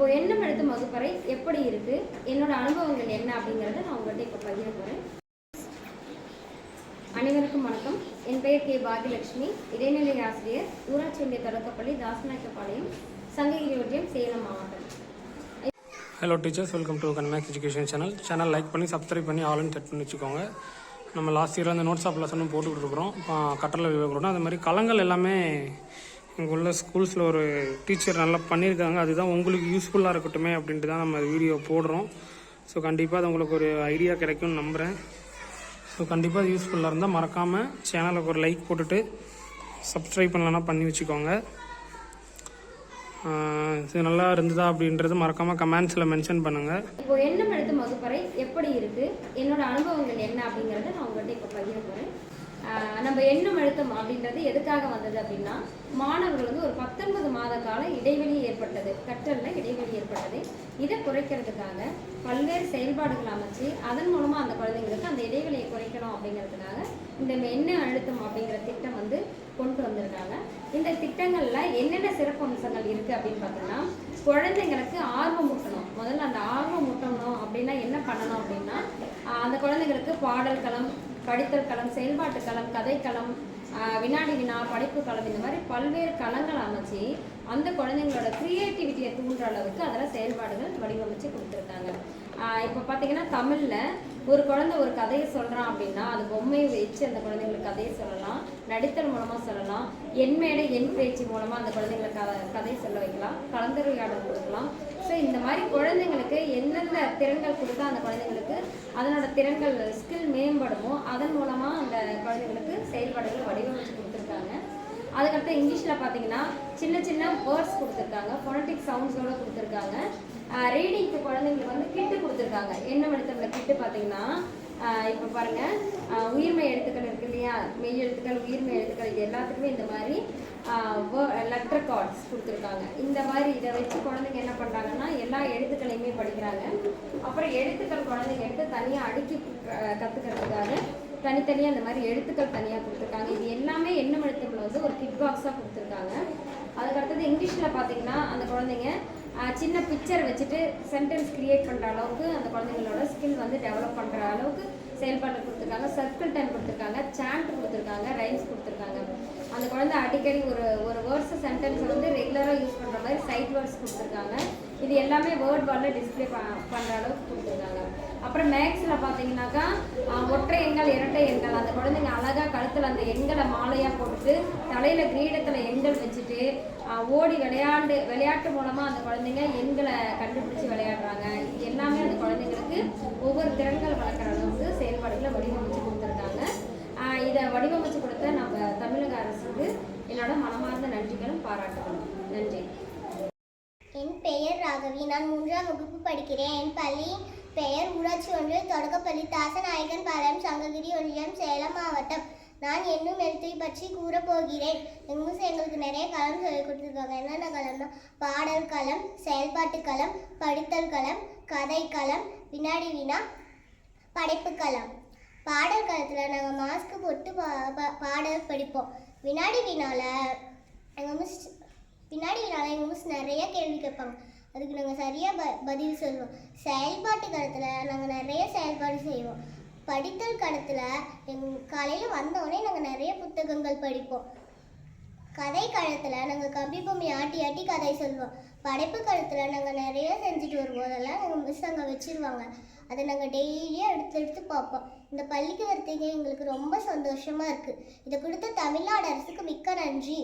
இப்போ எண்ணம் எடுத்து வகுப்பறை எப்படி இருக்கு? என்னோட அனுபவங்கள் என்ன அப்படிங்கறத நான் உங்கள்கிட்ட இப்போ பகிர போறேன். அனைவருக்கும் வணக்கம். என் பெயர் கே. பாகியலட்சுமி. இடைநிலை ஆசிரியர் ஊராட்சி ஒன்றிய தொடக்கப்பள்ளி தாசநாயக்கப்பாளையம் சங்ககிரி ஒன்றியம் சேலம் மாவட்டம். ஹலோ டீச்சர்ஸ் வெல்கம் டு கன்மேக்ஸ் எஜுகேஷன் சேனல் சேனல் லைக் பண்ணி சப்ஸ்கிரைப் பண்ணி ஆல்னு செட் பண்ணி வச்சுக்கோங்க. நம்ம லாஸ்ட் இயரில் அந்த நோட்ஸ் ஆஃப் லெசனும் போட்டுக்கிட்டு இருக்கிறோம். இப்போ கட்டளை விவரம் அது மாதிரி களங்கள் எல்லாமே அங்கே உள்ள ஸ்கூல்ஸில் ஒரு டீச்சர் நல்லா பண்ணியிருக்காங்க. அதுதான் உங்களுக்கு யூஸ்ஃபுல்லாக இருக்கட்டுமே அப்படின்ட்டு தான் நம்ம வீடியோ போடுறோம். ஸோ கண்டிப்பாக அது உங்களுக்கு ஒரு ஐடியா கிடைக்கும்னு நம்புகிறேன் ஸோ கண்டிப்பாக அது யூஸ்ஃபுல்லாக இருந்தால் மறக்காமல் சேனலுக்கு ஒரு லைக் போட்டுட்டு சப்ஸ்கிரைப் பண்ணலன்னா பண்ணி வச்சுக்கோங்க. இது நல்லா இருந்ததா அப்படின்றது மறக்காமல் கமெண்ட்ஸில் மென்ஷன் பண்ணுங்கள் இப்போ எண்ணம் எடுத்து வகுப்பறை எப்படி இருக்கு? என்னோட அனுபவங்கள் என்ன அப்படிங்கறத நான் உங்கள்கிட்ட இப்போ பகிர போறேன். நம்ம எண்ணம் அழுத்தம் அப்படின்றது எதுக்காக வந்தது அப்படின்னா மாணவர்கள் வந்து ஒரு பத்தொன்பது மாத கால இடைவெளி ஏற்பட்டது கற்றலில் இடைவெளி ஏற்பட்டது. இதை குறைக்கிறதுக்காக பல்வேறு செயல்பாடுகள் அமைச்சு அதன் மூலமாக அந்த குழந்தைங்களுக்கு அந்த இடைவெளியை குறைக்கணும் அப்படிங்கிறதுக்காக இந்த எண்ண அழுத்தம் அப்படிங்கிற திட்டம் வந்து கொண்டு வந்திருக்காங்க. இந்த திட்டங்களில் என்னென்ன சிறப்பு அம்சங்கள் இருக்குது அப்படின்னு பார்த்தோம்னா குழந்தைங்களுக்கு ஆர்வம் ஊட்டணும். முதல்ல அந்த ஆர்வம் ஊட்டணும் அப்படின்னா என்ன பண்ணணும் அப்படின்னா அந்த குழந்தைங்களுக்கு பாடல் களம் படித்தல் களம் செயல்பாட்டு களம் கதைக்களம் வினாடி வினா படிப்பு களம் இந்த மாதிரி பல்வேறு களங்கள் அமைச்சு அந்த குழந்தைங்களோட கிரியேட்டிவிட்டியை தூண்டுற அளவுக்கு அதில் செயல்பாடுகள் வடிவமைச்சு கொடுத்துருக்காங்க. இப்போ பார்த்தீங்கன்னா தமிழில் ஒரு குழந்தை ஒரு கதையை சொல்கிறான் அப்படின்னா அது பொம்மையை வச்சு அந்த குழந்தைங்களுக்கு கதையை சொல்லலாம் நடித்தல் மூலமாக சொல்லலாம் என் மேடை என் பேச்சு மூலமாக அந்த குழந்தைங்களுக்கு கதை கதை சொல்ல வைக்கலாம் கலந்துரையாடல் கொடுக்கலாம் ஸோ இந்த மாதிரி குழந்தைங்களுக்கு எந்தெந்த திறன்கள் கொடுத்தா அந்த குழந்தைங்களுக்கு அதனோட திறன்கள் ஸ்கில் மேம்படுமோ அதன் மூலமாக அந்த குழந்தைங்களுக்கு செயல்பாடுகள் வடிவமைச்சு கொடுத்துருக்காங்க. அதுக்கடுத்து இங்கிலீஷில் பார்த்தீங்கன்னா சின்ன சின்ன வேர்ட்ஸ் கொடுத்துருக்காங்க. ஃபொனட்டிக் சவுண்ட்ஸோடு கொடுத்துருக்காங்க. ரீடிங்க்கு குழந்தைங்களுக்கு வந்து கிட்டு கொடுத்துருக்காங்க. என்ன எழுத்துல கிட்டு பார்த்தீங்கன்னா இப்போ பாருங்கள் உயிர்மை உயிர்மெய் எழுத்துக்கள் இருக்கு இல்லையா? மெய் எழுத்துக்கள் உயிர்மெய் எழுத்துக்கள் இது எல்லாத்துக்குமே இந்த மாதிரி லெட்டர் கார்ட்ஸ் கொடுத்துருக்காங்க. இந்த மாதிரி இதை வச்சு குழந்தைங்க என்ன பண்ணுறாங்கன்னா எல்லா எழுத்துக்களையுமே படிக்கிறாங்க. அப்புறம் எழுத்துக்கள் குழந்தைங்க எடுத்து தனியாக அடுக்கி கற்றுக்கிறதுக்காக தனித்தனியாக அந்த மாதிரி எழுத்துக்கள் தனியாக கொடுத்துருக்காங்க. இது எல்லாமே எண்ணம் எழுத்துக்கள் வந்து ஒரு கிட் பாக்ஸாக கொடுத்துருக்காங்க. அதுக்கடுத்தது இங்கிலீஷில் பார்த்தீங்கன்னா அந்த குழந்தைங்க சின்ன பிக்சர் வச்சுட்டு சென்டென்ஸ் கிரியேட் பண்ணுற அளவுக்கு அந்த குழந்தைங்களோட ஸ்கில் வந்து டெவலப் பண்ணுற அளவுக்கு செயல்பாடு கொடுத்துருக்காங்க. சர்க்கிள் டைம் கொடுத்துருக்காங்க. சாண்ட் கொடுத்துருக்காங்க. ரைம்ஸ் கொடுத்துருக்காங்க. அந்த குழந்தை அடிக்கடி ஒரு ஒரு வேர்ட்ஸ் சென்டென்ஸ் வந்து ரெகுலராக யூஸ் பண்ணுற மாதிரி சைட் வேர்ட்ஸ் கொடுத்துருக்காங்க. இது எல்லாமே வேர்ட் பாலில் டிஸ்பிளே பண்ணுற அளவுக்கு கொடுத்துருக்காங்க. அப்புறம் மேக்ஸில் பார்த்தீங்கன்னாக்கா ஒற்றை எண்கள் இரட்டை எண்கள் அந்த குழந்தைங்க அழகாக கழுத்தில் அந்த எண்களை மாலையாக போட்டுட்டு தலையில் கிரீடத்தில் எண்கள் வச்சுட்டு ஓடி விளையாண்டு விளையாட்டு மூலமாக அந்த குழந்தைங்க எண்களை கண்டுபிடிச்சி விளையாடுறாங்க. இது எல்லாமே அந்த குழந்தைங்களுக்கு ஒவ்வொரு திறன்கள் வளர்க்குற அளவுக்கு செயல்பாடுகளை வடிவமைச்சு கொடுத்துருக்காங்க. இதை வடிவமைச்சு கொடுத்த நம்ம தமிழக அரசுக்கு என்னோட மனமார்ந்த நன்றிகளும் பாராட்டுகளும். நன்றி. ராகவி நான் மூன்றாம் வகுப்பு படிக்கிறேன். என் பள்ளி பெயர் ஊராட்சி ஒன்றிய தொடக்கப்பள்ளி தாசநாயகன் பாளையம் சங்ககிரி ஒன்றியம் சேலம் மாவட்டம். நான் என்னும் எழுத்தை பற்றி கூறப் போகிறேன். எங்கள் எங்களுக்கு நிறைய களம் சொல்லி கொடுத்துருக்காங்க. என்னென்ன களம்னா பாடல் களம் செயல்பாட்டு களம் படித்தல் களம் கதை களம் வினாடி வினா படைப்பு களம் பாடல் களத்தில் நாங்கள் மாஸ்க் போட்டு பா பாடல் படிப்போம். வினாடி வினால எங்கள் மிஸ் வினாடி வினால எங்கள் மிஸ் நிறைய கேள்வி கேட்பாங்க. அதுக்கு நாங்கள் சரியாக ப பதில் சொல்லுவோம். செயல்பாட்டு காலத்தில் நாங்கள் நிறைய செயல்பாடு செய்வோம். படித்தல் காலத்தில் எங் காலையில் வந்தோடனே நாங்கள் நிறைய புத்தகங்கள் படிப்போம். கதை காலத்தில் நாங்கள் கம்பி பொம்மி ஆட்டி ஆட்டி கதை சொல்லுவோம் படைப்பு காலத்தில் நாங்கள் நிறைய செஞ்சுட்டு வருவோம். அதெல்லாம் நாங்கள் மிஸ் அங்கே வச்சிருவாங்க. அதை நாங்கள் டெய்லியும் எடுத்து எடுத்து பார்ப்போம். இந்த பள்ளிக்கு வரதுக்கு எங்களுக்கு ரொம்ப சந்தோஷமாக இருக்குது இதை கொடுத்த தமிழ்நாடு அரசுக்கு மிக்க நன்றி.